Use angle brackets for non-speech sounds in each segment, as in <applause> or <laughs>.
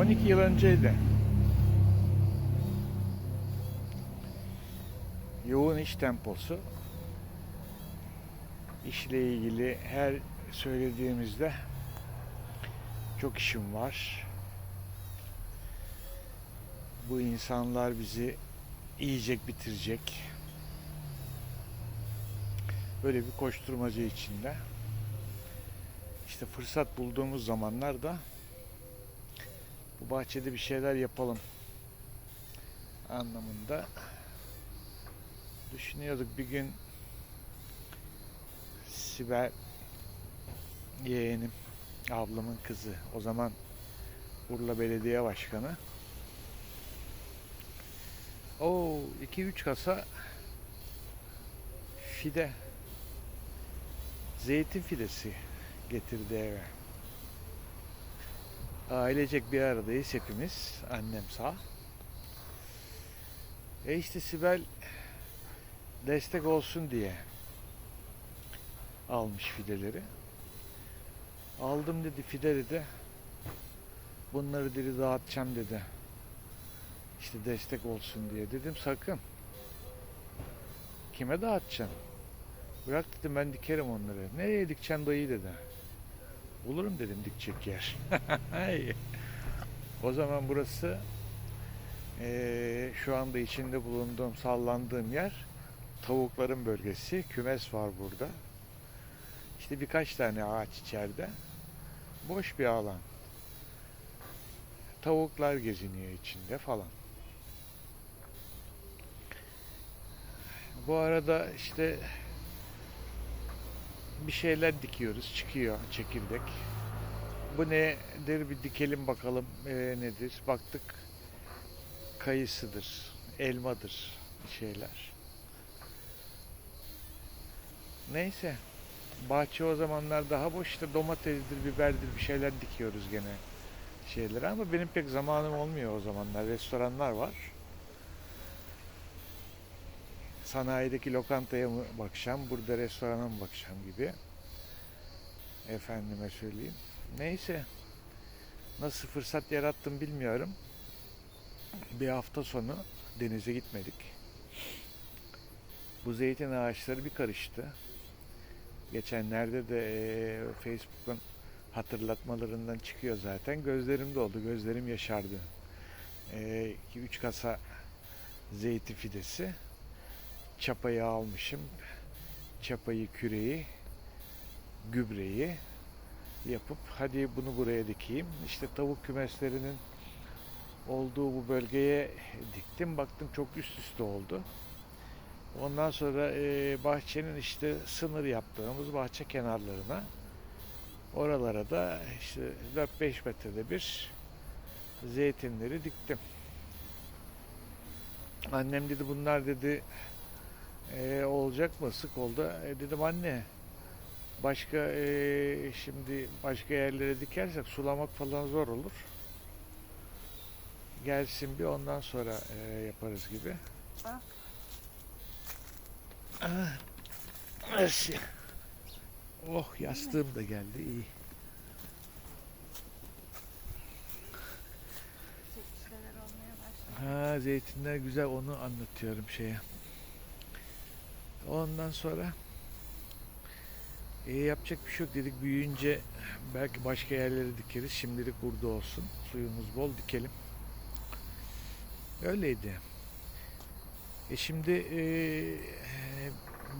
12 yıl önceydi. Yoğun iş temposu. İşle ilgili her söylediğimizde çok işim var. Bu insanlar bizi yiyecek bitirecek. Böyle bir koşturmacı içinde. İşte fırsat bulduğumuz zamanlarda bu bahçede bir şeyler yapalım anlamında düşünüyorduk bir gün Sibel yeğenim ablamın kızı o zaman Urla Belediye Başkanı o 2-3 kasa fide zeytin fidesi getirdi eve. Ailecek bir aradayız hepimiz. Annem sağ. E işte Sibel destek olsun diye almış fideleri. Aldım dedi fide dedi. Bunları dedi dağıtacağım dedi. İşte destek olsun diye. Dedim sakın. Kime dağıtacaksın? Bırak dedim ben dikerim onları. Nereye dikeceksin dayı dedi. Bulurum dedim dikecek yer. <laughs> o zaman burası eee, şu anda içinde bulunduğum sallandığım yer tavukların bölgesi. Kümes var burada. İşte birkaç tane ağaç içeride. Boş bir alan. Tavuklar geziniyor içinde falan. Bu arada işte bir şeyler dikiyoruz. Çıkıyor çekirdek. Bu nedir bir dikelim bakalım ee, nedir. Baktık kayısıdır, elmadır şeyler. Neyse. Bahçe o zamanlar daha boş işte domatesdir, biberdir bir şeyler dikiyoruz gene şeyleri ama benim pek zamanım olmuyor o zamanlar. Restoranlar var. Sanayideki lokantaya mı bakacağım, burada restorana mı bakacağım gibi. Efendime söyleyeyim. Neyse. Nasıl fırsat yarattım bilmiyorum. Bir hafta sonu denize gitmedik. Bu zeytin ağaçları bir karıştı. Geçenlerde de eee, Facebook'un hatırlatmalarından çıkıyor zaten. Gözlerim doldu, gözlerim yaşardı. 2-3 kasa zeytin fidesi. Çapayı almışım. Çapayı, küreği, gübreyi yapıp hadi bunu buraya dikeyim. İşte tavuk kümeslerinin olduğu bu bölgeye diktim. Baktım çok üst üste oldu. Ondan sonra e, bahçenin işte sınır yaptığımız bahçe kenarlarına oralara da işte 4-5 metrede bir zeytinleri diktim. Annem dedi bunlar dedi olacak mı? Sık oldu. E, dedim anne başka e, şimdi başka yerlere dikersek sulamak falan zor olur. Gelsin bir ondan sonra e, yaparız gibi. Bak. Ah, Mersi. Oh yastığım da geldi iyi. Ha zeytinler güzel onu anlatıyorum şeye. Ondan sonra e, yapacak bir şey yok dedik büyüyünce belki başka yerlere dikeriz. Şimdilik burada olsun. Suyumuz bol dikelim. Öyleydi. E şimdi e,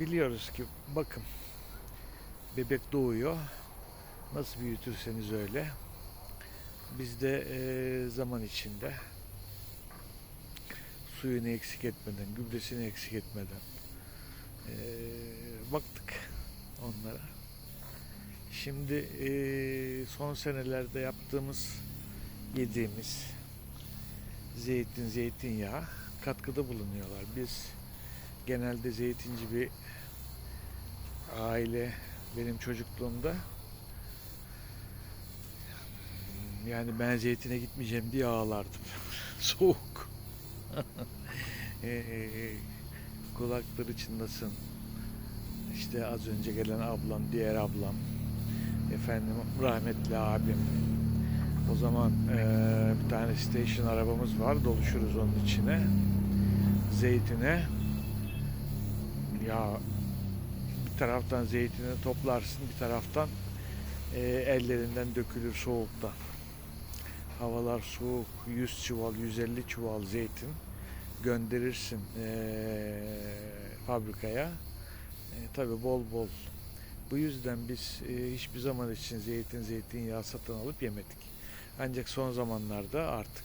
biliyoruz ki bakın bebek doğuyor. Nasıl büyütürseniz öyle. Biz de e, zaman içinde suyunu eksik etmeden, gübresini eksik etmeden eee, baktık onlara. Şimdi eee, son senelerde yaptığımız, yediğimiz zeytin, zeytinyağı katkıda bulunuyorlar. Biz genelde zeytinci bir aile benim çocukluğumda yani ben zeytine gitmeyeceğim diye ağlardım. <laughs> Soğuk. Ee, <laughs> kulakları çınlasın. İşte az önce gelen ablam, diğer ablam, efendim rahmetli abim, O zaman eee, bir tane station arabamız var. Doluşuruz onun içine. Zeytine. Ya bir taraftan zeytini toplarsın, bir taraftan eee, ellerinden dökülür soğuktan. Havalar soğuk. 100 çuval, 150 çuval zeytin gönderirsin eee, fabrikaya. E, tabii bol bol. Bu yüzden biz e, hiçbir zaman için zeytin, zeytinyağı satın alıp yemedik. Ancak son zamanlarda artık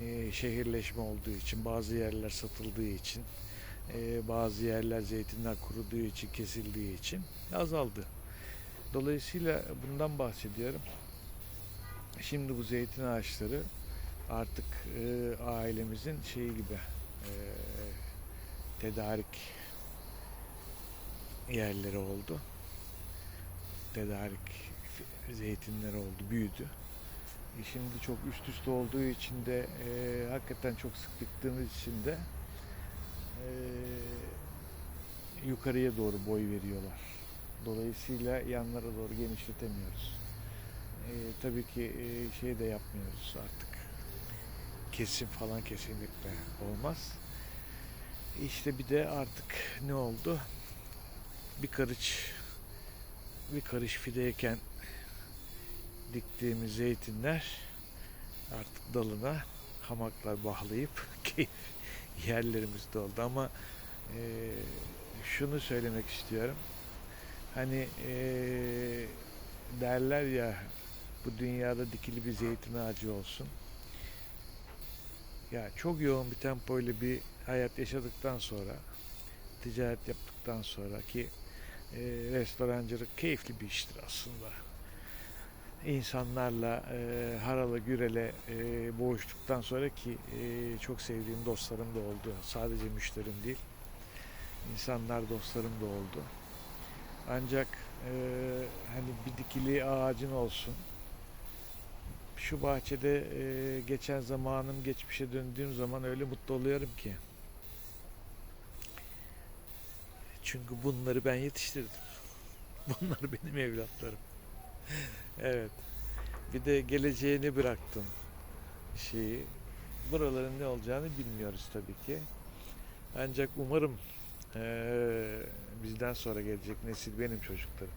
e, şehirleşme olduğu için, bazı yerler satıldığı için, e, bazı yerler zeytinler kuruduğu için, kesildiği için azaldı. Dolayısıyla bundan bahsediyorum. Şimdi bu zeytin ağaçları artık e, ailemizin şeyi gibi e, tedarik yerleri oldu. Tedarik zeytinleri oldu, büyüdü. E şimdi çok üst üste olduğu için de e, hakikaten çok sık diktiğimiz için de e, yukarıya doğru boy veriyorlar. Dolayısıyla yanlara doğru genişletemiyoruz. E, tabii ki e, şey de yapmıyoruz artık. Kesim falan kesinlikle olmaz. İşte bir de artık ne oldu? Bir karış bir karış fideyken diktiğimiz zeytinler artık dalına hamaklar bağlayıp <laughs> keyif yerlerimiz doldu ama e, şunu söylemek istiyorum. Hani e, derler ya bu dünyada dikili bir zeytin ağacı olsun. Ya çok yoğun bir tempoyla bir hayat yaşadıktan sonra ticaret yaptıktan sonra ki e, restorancılık keyifli bir iştir aslında. İnsanlarla e, harala gürele e, boğuştuktan sonra ki e, çok sevdiğim dostlarım da oldu. Sadece müşterim değil. İnsanlar dostlarım da oldu. Ancak e, hani bir dikili ağacın olsun. Şu bahçede e, geçen zamanım geçmişe döndüğüm zaman öyle mutlu oluyorum ki. Çünkü bunları ben yetiştirdim. <laughs> Bunlar benim evlatlarım. evet. Bir de geleceğini bıraktım şeyi. Buraların ne olacağını bilmiyoruz tabii ki. Ancak umarım eee, bizden sonra gelecek nesil benim çocuklarım.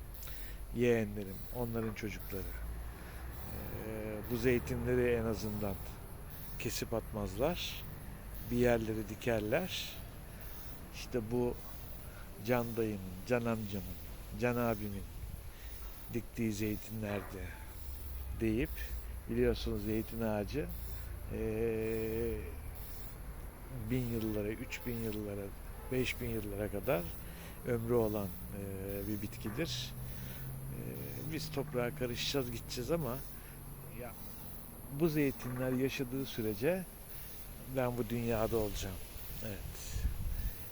Yeğenlerim, onların çocukları. Bu zeytinleri en azından kesip atmazlar. Bir yerleri dikerler. İşte bu Can dayımın, Can amcamın, Can abimin diktiği zeytinlerde deyip biliyorsunuz zeytin ağacı eee, bin yıllara, üç bin yıllara, beş bin yıllara kadar ömrü olan eee, bir bitkidir. Eee, biz toprağa karışacağız gideceğiz ama bu zeytinler yaşadığı sürece ben bu dünyada olacağım. Evet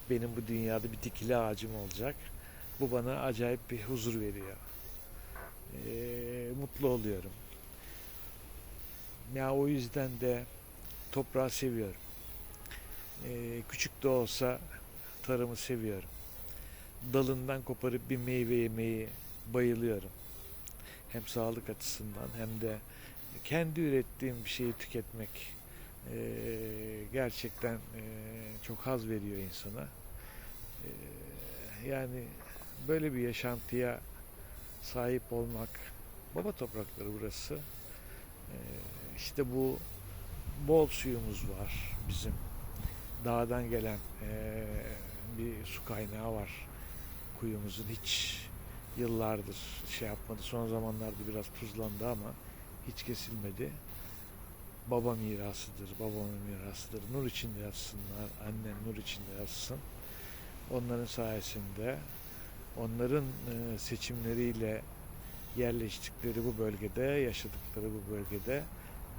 benim bu dünyada bir dikili ağacım olacak. Bu bana acayip bir huzur veriyor. Ee, mutlu oluyorum. Ya o yüzden de toprağı seviyorum. Ee, küçük de olsa tarımı seviyorum. Dalından koparıp bir meyve yemeyi bayılıyorum. Hem sağlık açısından hem de kendi ürettiğim bir şeyi tüketmek ee, gerçekten ee, çok haz veriyor insana. Ee, yani böyle bir yaşantıya sahip olmak, baba toprakları burası. Ee, işte bu bol suyumuz var bizim. Dağdan gelen ee, bir su kaynağı var. Kuyumuzun hiç yıllardır şey yapmadı. Son zamanlarda biraz tuzlandı ama hiç kesilmedi baba mirasıdır, babamın mirasıdır. Nur içinde yatsınlar, annem nur içinde yatsın. Onların sayesinde, onların e, seçimleriyle yerleştikleri bu bölgede, yaşadıkları bu bölgede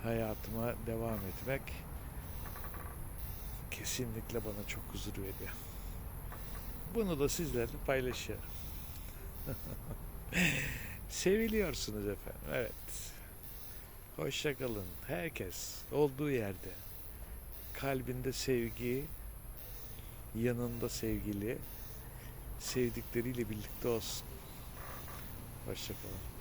hayatıma devam etmek kesinlikle bana çok huzur veriyor. Bunu da sizlerle paylaşıyorum. <laughs> Seviliyorsunuz efendim, evet. Hoşçakalın. Herkes olduğu yerde kalbinde sevgi, yanında sevgili, sevdikleriyle birlikte olsun. Hoşçakalın.